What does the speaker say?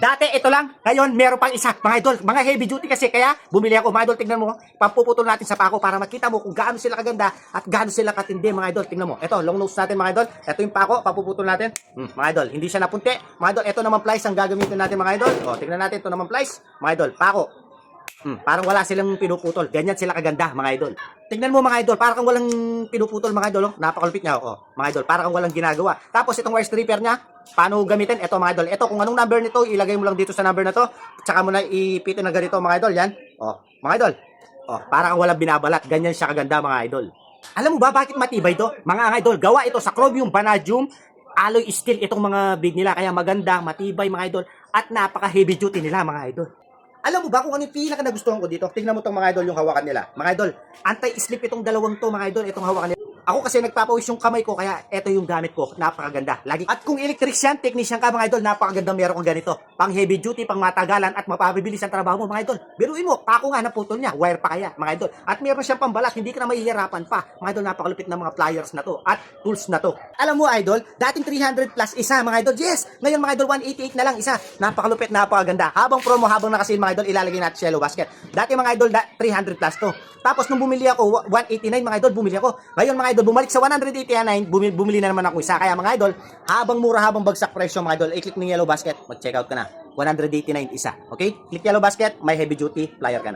Dati ito lang, ngayon meron pang isa, mga idol. Mga heavy duty kasi, kaya bumili ako, mga idol, tignan mo. Papuputol natin sa pako para makita mo kung gaano sila kaganda at gaano sila katindi, mga idol. Tignan mo. Ito, long nose natin, mga idol. Ito yung pako, papuputol natin. Hmm, mga idol, hindi siya napunti. Mga idol, ito naman plies ang gagamitin natin, mga idol. O, tignan natin, ito naman plies. Mga idol, pako. Hmm, parang wala silang pinuputol. Ganyan sila kaganda, mga idol. Tingnan mo mga idol, parang kang walang pinuputol mga idol. Oh. Napakalupit niya. Oh. Mga idol, parang kang walang ginagawa. Tapos itong wire stripper niya, paano gamitin? Ito mga idol. Ito kung anong number nito, ilagay mo lang dito sa number na to. Tsaka mo na ipitin na ganito mga idol. Yan. Oh, mga idol. Oh, parang kang walang binabalat. Ganyan siya kaganda mga idol. Alam mo ba bakit matibay to? Mga idol, gawa ito sa chromium, vanadium, alloy steel itong mga big nila. Kaya maganda, matibay mga idol. At napaka heavy duty nila mga idol. Alam mo ba kung ano yung pinaka nagustuhan ko dito? Tingnan mo tong mga idol yung hawakan nila. Mga idol, anti-slip itong dalawang to mga idol, itong hawakan nila. Ako kasi nagpapawis yung kamay ko kaya ito yung gamit ko. Napakaganda. Lagi. At kung electrician, technician ka mga idol, napakaganda meron kong ganito. Pang heavy duty, pang matagalan at mapabibilis ang trabaho mo mga idol. Biruin mo, pako nga naputol niya, wire pa kaya mga idol. At meron siyang pambalat, hindi ka na mahihirapan pa. Mga idol, napakalupit ng mga pliers na to at tools na to. Alam mo idol, dating 300 plus isa mga idol. Yes, ngayon mga idol 188 na lang isa. Napakalupit, napakaganda. Habang promo, habang nakasil mga idol, ilalagay natin sa yellow basket. Dati mga idol, da- 300 plus to. Tapos nung bumili ako, 189 mga idol, bumili ako. Ngayon mga idol, bumalik sa 189, bumili, bumili na naman ako isa. Kaya mga idol, habang mura, habang bagsak presyo mga idol, i-click ng yellow basket, mag-check out ka na. 189 isa. Okay? Click yellow basket, may heavy duty, flyer ka na.